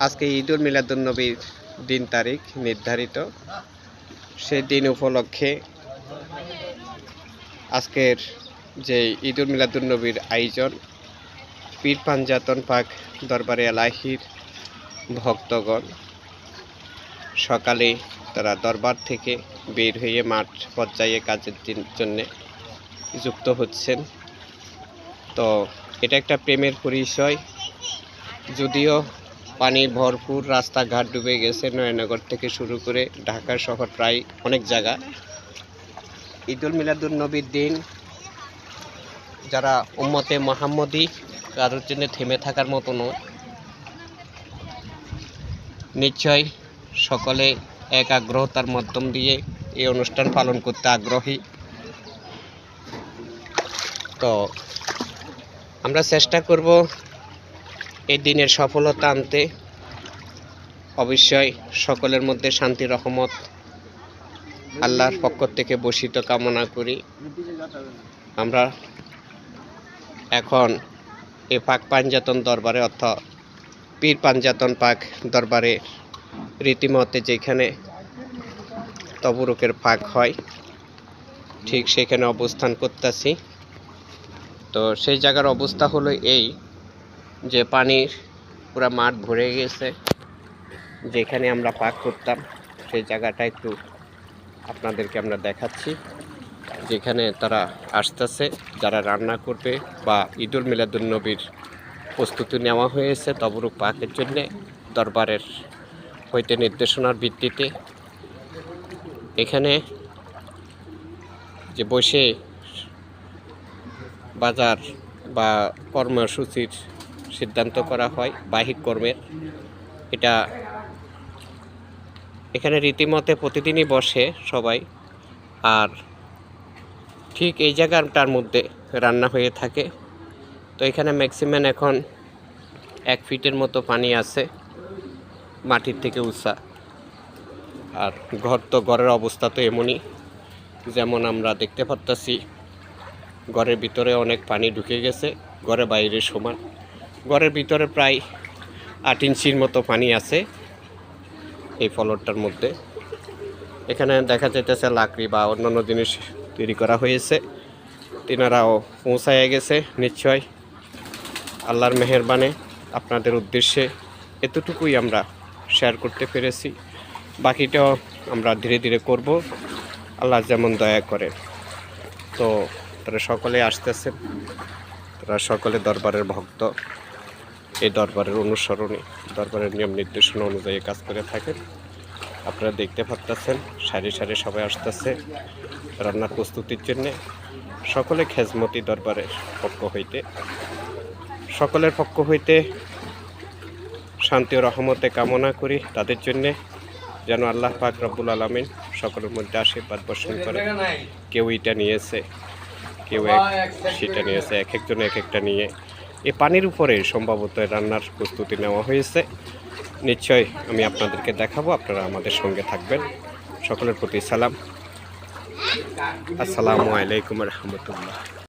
আজকে ঈদুল মিলাদুন্নবীর দিন তারিখ নির্ধারিত। সেই দিন উপলক্ষে আজকের যে ঈদুল মিলাদুন্নবীর আয়োজন, পীর পাঞ্জাতন পাক দরবারে আলাহির ভক্তগণ সকালে তারা দরবার থেকে বের হয়ে মাঠ পর্যায়ে কাজের জন্যে যুক্ত হচ্ছেন। তো এটা একটা প্রেমের পরিচয়। যদিও পানি ভরপুর, রাস্তাঘাট ডুবে গেছে, নয়নগর থেকে শুরু করে ঢাকা শহর প্রায় অনেক জায়গা। ঈদুল মিলাদুল নবীর দিন, যারা উম্মতে মোহাম্মদী, কারোর জন্য থেমে থাকার মতো নয়। নিশ্চয় সকলে এক আগ্রহতার মাধ্যম দিয়ে এই অনুষ্ঠান পালন করতে আগ্রহী। তো আমরা চেষ্টা করব এই দিনের সফলতা আনতে অবশ্যই সকলের মধ্যে শান্তি, রহমত, আল্লাহর পক্ষ থেকে বসিত কামনা করি। আমরা এখন এ পাক পাঞ্জাতন দরবারে অর্থাৎ পীর পাঞ্জাতন পাক দরবারে রীতিমতে যেখানে তবরুকের পাক হয়, ঠিক সেখানে অবস্থান করতেছি। তো সেই জায়গার অবস্থা হলো এই। যে পানির পুরা মাঠ ভরে গেছে, যেখানে আমরা পাক করতাম, সেই জায়গাটা একটু আপনাদেরকে আমরা দেখাচ্ছি, যেখানে তারা আসতেছে, যারা রান্না করবে বা ঈদুল মিলাদুল নবীর প্রস্তুতি নেওয়া হয়েছে তবরুক পাকের জন্যে, দরবারের হইতে নির্দেশনার ভিত্তিতে। এখানে যে বসে বাজার বা কর্মসূচির সিদ্ধান্ত করা হয় বাহিক কর্মের। এটা এখানে রীতিমতে প্রতিদিনই বসে সবাই। আর ঠিক এই জায়গাটার মধ্যে রান্না হয়ে থাকে। তো এখানে ম্যাক্সিমাম এখন এক ফিটের মতো পানি আছে মাটির থেকে উঁচা। আর ঘর তো ঘরের অবস্থা তো এমনই, যেমন আমরা দেখতে পারতাছি, ঘরের ভিতরে অনেক পানি ঢুকে গেছে, ঘরে বাইরে সমান। ঘরের ভিতরে প্রায় আট ইঞ্চির মতো পানি আছে এই ফলরটার মধ্যে। এখানে দেখা যাইতেছে লাকড়ি বা অন্যান্য জিনিস তৈরি করা হয়েছে। তিনারাও পৌঁছায় গেছে, নিশ্চয়। আল্লাহর মেহেরবানে আপনাদের উদ্দেশ্যে এতটুকুই আমরা শেয়ার করতে পেরেছি। বাকিটাও আমরা ধীরে ধীরে করব। আল্লাহ যেমন দয়া করে তো তারা সকলে আসতেছে। তারা সকলে দরবারের ভক্ত। এই দরবারের অনুসরণে, দরবারের নিয়ম নির্দেশনা অনুযায়ী কাজ করে থাকেন। আপনারা দেখতে পাচ্ছেন সারি সারি সবাই আসতেছে রান্নার প্রস্তুতির জন্যে। সকলে খেজমতি দরবারের পক্ষ হইতে, সকলের পক্ষ হইতে শান্তি ও রহমতে কামনা করি। তাদের জন্যে যেন আল্লাহ পাক রব্বুল আলমিন সকলের মধ্যে আশীর্বাদ বর্ষণ করে। কেউ এটা নিয়েছে, কেউ এক, সেটা নিয়েছে, এক একজন এক একটা নিয়ে এই পানির উপরে সম্ভবত রান্নার প্রস্তুতি নেওয়া হয়েছে। নিশ্চয় আমি আপনাদেরকে দেখাবো, আপনারা আমাদের সঙ্গে থাকবেন। সকলের প্রতি সালাম। আসসালামু আলাইকুম রহমতুল্লাহ।